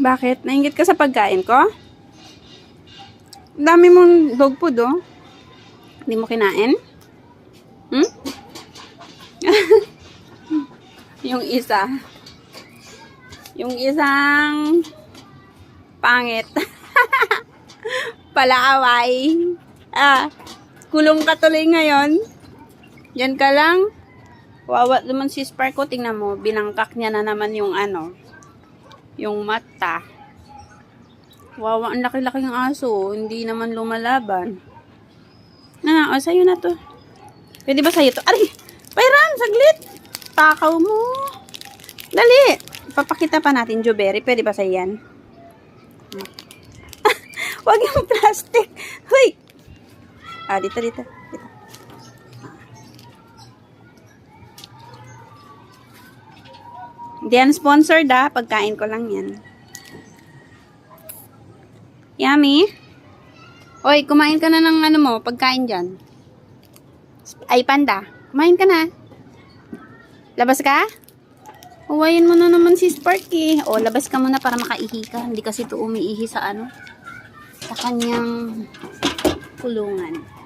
Bakit? Nainggit ka sa pagkain ko? Dami mong dog food, oh. Hindi mo kinain? Hmm? yung isa. Yung isang pangit. Palaaway. Ah, kulong ka tuloy ngayon. Diyan ka lang. Wawa naman si Sparko. Tingnan mo, binangkak niya na naman yung ano, yung mata. Wawa, ang laki-laki ng aso. Hindi naman lumalaban. Na, o, sa'yo na to. Pwede ba sa'yo to? Aray! Pairan, saglit! Takaw mo. Dali! Papakita pa natin, Joberry. Pwede ba sa'yo yan? Huwag yung plastic. Huy! Ah, dito, dito. dito. Hindi yan sponsored ah. Pagkain ko lang yan. Yummy. Oy, kumain ka na ng ano mo, pagkain dyan. Ay, panda. Kumain ka na. Labas ka? Huwayin mo na naman si Sparky. O, labas ka muna para makaihi ka. Hindi kasi ito umiihi sa ano. Sa kanyang kulungan.